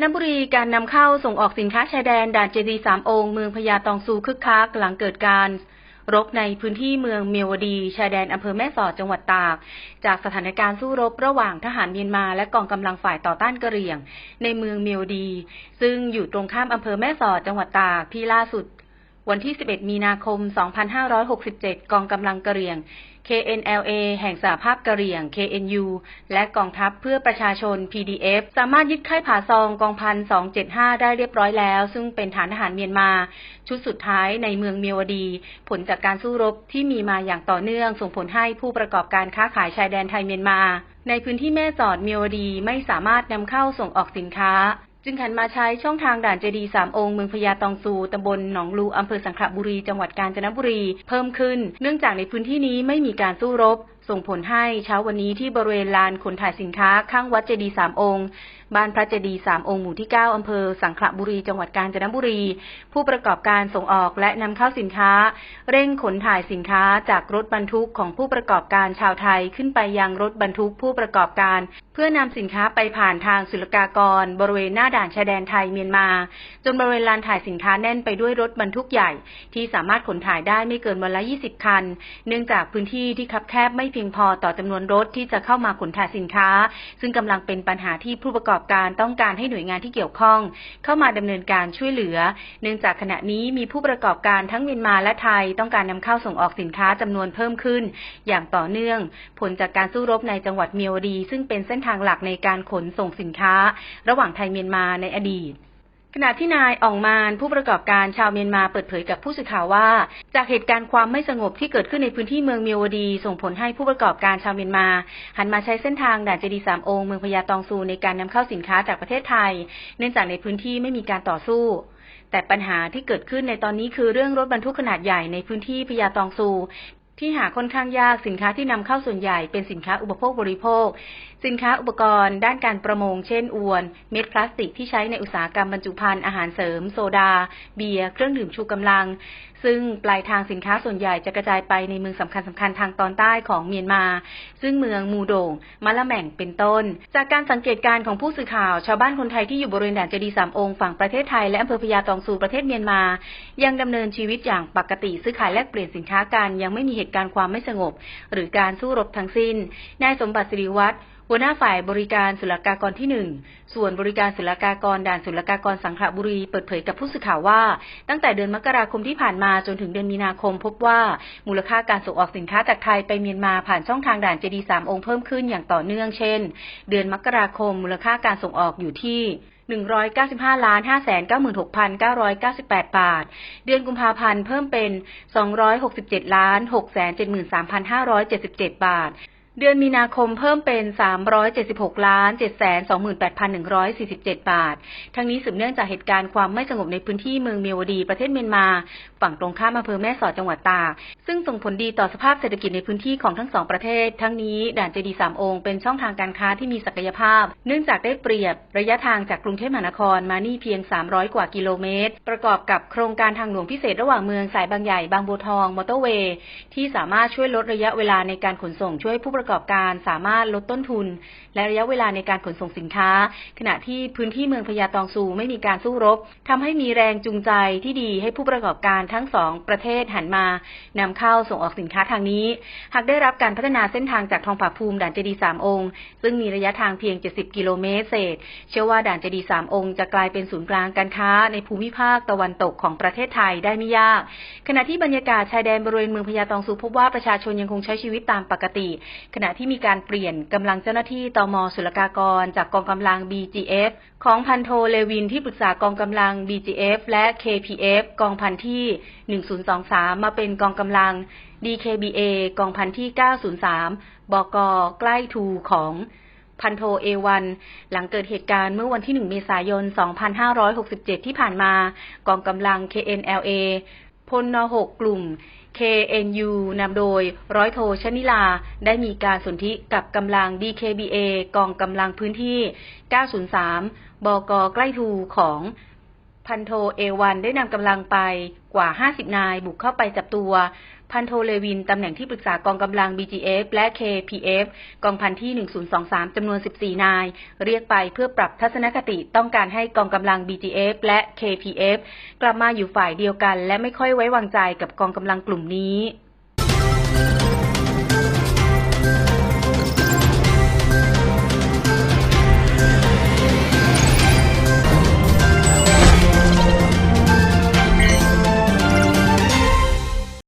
นบุรีการนำเข้าส่งออกสินค้าชายแดนด่านเจดีสามองค์เมืองพญาตองซูคึกคักหลังเกิดการรบในพื้นที่เมืองเมียวดี ชายแดนอำเภอแม่สอดจังหวัดตาก จากสถานการณ์สู้รบระหว่างทหารเมียนมาและกองกำลังฝ่ายต่อต้านกะเหรี่ยง ในเมืองเมียวดี ซึ่งอยู่ตรงข้ามอำเภอแม่สอดจังหวัดตากที่ล่าสุด วันที่ 11 มีนาคม 2567 กองกำลังกะเหรี่ยง KNLA แห่งสหภาพกะเหรี่ยง KNU และกองทัพเพื่อประชาชน PDF สามารถยึดค่ายผาซองกองพัน 275 ได้เรียบร้อยแล้ว ซึ่งเป็นฐานทหารเมียนมา ชุดสุดท้ายในเมืองเมียวดี ผลจากการสู้รบที่มีมาอย่างต่อเนื่อง ส่งผลให้ผู้ประกอบการค้าขายชายแดนไทยเมียนมา ในพื้นที่แม่สอดเมียวดีไม่สามารถนำเข้าส่งออกสินค้า จึงหันมาใช้ช่องทางด่านเจดีสามองค์เมืองพญาตองซูตำบลหนองลูอำเภอสังขละบุรี จังหวัดกาญจนบุรี เพิ่มขึ้น เนื่องจากในพื้นที่นี้ไม่มีการสู้รบส่งผลให้เช้าวันนี้ที่บริเวณลานขนถ่ายสินค้าข้างวัดเจดีสามองค์ บ้านพระเจดีสามองค์หมู่ที่ 9 อำเภอสังขละบุรี จังหวัดกาญจนบุรี ผู้ประกอบการส่งออกและนำเข้าสินค้า เร่งขนถ่ายสินค้าจากรถบรรทุกของผู้ประกอบการชาวไทยขึ้นไปยังรถบรรทุกผู้ประกอบการ เพื่อนำสินค้าไปผ่านทางศุลกากร บริเวณหน้าด่านชายแดนไทยเมียนมา จนบริเวณลานถ่ายสินค้าแน่นไปด้วยรถบรรทุกใหญ่ ที่สามารถขนถ่ายได้ไม่เกินวันละ 20 คัน เนื่องจากพื้นที่ที่คับแคบไม่เพียงพอต่อจำนวนรถที่จะเข้ามาขนถ่ายสินค้า ซึ่งกำลังเป็นปัญหาที่ผู้ประกอบการต้องการให้หน่วยงานที่เกี่ยวข้อง เข้ามาดำเนินการช่วยเหลือ เนื่องจากขณะนี้มีผู้ประกอบการทั้งเมียนมาและไทยต้องการนำเข้าส่งออกสินค้าจำนวนเพิ่มขึ้น อย่างต่อเนื่อง ผลจากการสู้รบในจังหวัดเมียวดี ซึ่งเป็นเส้นทางหลักในการขนส่งสินค้า ระหว่างไทยเมียนมาในอดีต ขณะที่นายอ่องมานผู้ประกอบการชาวเมียนมาเปิดเผยกับผู้สื่อข่าวว่า จากเหตุการณ์ความไม่สงบที่เกิดขึ้นในพื้นที่เมืองเมียวดี ส่งผลให้ผู้ประกอบการชาวเมียนมา หันมาใช้เส้นทางด่านเจดีสามองค์เมืองพญาตองซูในการนำเข้าสินค้าจากประเทศไทย เนื่องจากในพื้นที่ไม่มีการต่อสู้แต่ปัญหาที่เกิดขึ้นในตอนนี้คือเรื่องรถบรรทุกขนาดใหญ่ในพื้นที่พญาตองซูที่หาค่อนข้างยากสินค้าที่นำเข้าส่วนใหญ่เป็นสินค้าอุปโภคบริโภค สินค้าอุปกรณ์ด้านการประมง เช่นอวน เม็ดพลาสติกที่ใช้ในอุตสาหกรรมบรรจุภัณฑ์อาหารเสริม โซดา เบียร์ เครื่องดื่มชูกำลัง ซึ่งปลายทางสินค้าส่วนใหญ่จะกระจายไปในเมืองสำคัญสำคัญทางตอนใต้ของเมียนมา ซึ่งเมืองมูโดงมะละแม่งเป็นต้น จากการสังเกตการของผู้สื่อข่าว ชาวบ้านคนไทยที่อยู่บริเวณด่านเจดีสามองค์ฝั่งประเทศไทยและอำเภอพญาตองซูประเทศเมียนมา ยังดำเนินชีวิตอย่างปกติซื้อขายแลกเปลี่ยนสินค้ากันยังไม่มีเหตุการณ์ความไม่สงบ หรือการสู้รบทั้งสิ้นนายสมบัติสิริวัตร หัวหน้าฝ่ายบริการศุลกากรที่หนึ่งส่วนบริการศุลกากรด่านศุลกากรสังขละบุรีเปิดเผยกับผู้สื่อข่าวว่า ตั้งแต่เดือนมกราคมที่ผ่านมาจนถึงเดือนมีนาคม พบว่ามูลค่าการส่งออกสินค้าจากไทยไปเมียนมาผ่านช่องทางด่านเจดีสามองค์เพิ่มขึ้นอย่างต่อเนื่องเช่น เดือนมกราคมมูลค่าการส่งออกอยู่ที่195ล้าน596,998 บาท เดือนกุมภาพันธ์เพิ่มเป็น 267ล้าน673,577 บาท เดือนมีนาคมเพิ่มเป็น 376 ล้าน 728,147 บาท ทั้งนี้สืบเนื่องจากเหตุการณ์ความไม่สงบในพื้นที่เมืองเมียวดีประเทศเมียนมา ฝั่งตรงข้ามอำเภอแม่สอดจังหวัดตาก ซึ่งส่งผลดีต่อสภาพเศรษฐกิจในพื้นที่ของทั้งสองประเทศ ทั้งนี้ด่านเจดีสามองค์เป็นช่องทางการค้าที่มีศักยภาพ เนื่องจากได้เปรียบระยะทางจากกรุงเทพมหานครมานี่เพียง 300 กว่ากิโลเมตร ประกอบกับโครงการทางหลวงพิเศษระหว่างเมืองสายบางใหญ่บางบัวทองมอเตอร์เวย์ที่สามารถช่วยลดระยะเวลาในการขนส่งช่วยผู้ประกอบการสามารถลดต้นทุน และระยะเวลาในการขนส่งสินค้า ขณะที่พื้นที่เมืองพญาตองซูไม่มีการสู้รบทำให้มีแรงจูงใจที่ดีให้ผู้ประกอบการทั้งสองประเทศหันมานำเข้าส่งออกสินค้าทางนี้ หากได้รับการพัฒนาเส้นทางจากทองผาภูมิด่านเจดีสามองค์ ซึ่งมีระยะทางเพียง 70 กิโลเมตรเศษ เชื่อว่าด่านเจดีสามองค์จะกลายเป็นศูนย์กลางการค้าในภูมิภาคตะวันตกของประเทศไทยได้ไม่ยาก ขณะที่บรรยากาศชายแดนบริเวณเมืองพญาตองซูพบว่าประชาชนยังคงใช้ชีวิตตามปกติขณะที่มีการเปลี่ยนกำลังเจ้าหน้าที่ตมศุลกากร จากกองกำลัง BGF ของพันโทเลวินที่ปรึกษากองกำลัง BGF และ KPF กองพันที่ 1023 มาเป็นกองกำลัง DKBA กองพันที่ 903 บกใกล้ทูของพันโทเอวันหลังเกิดเหตุการณ์เมื่อวันที่ 1 เมษายน 2567 ที่ผ่านมา กองกำลัง KNLA พลน6กลุ่ม KNU นำโดยร้อยโทชนิลา ได้มีการสนธิกับกำลัง DKBA กองกำลังพื้นที่ 903 บกใกล้ทูของ พันโทเอวันได้นำกำลังไปกว่า 50 นายบุกเข้าไปจับตัว พันโทเลวินตำแหน่งที่ปรึกษากองกำลัง BGF และ KPF กองพันที่ 1023จำนวน 14 นาย เรียกไปเพื่อปรับทัศนคติต้องการให้กองกำลัง BGF และ KPF กลับมาอยู่ฝ่ายเดียวกัน และไม่ค่อยไว้วางใจกับกองกำลังกลุ่มนี้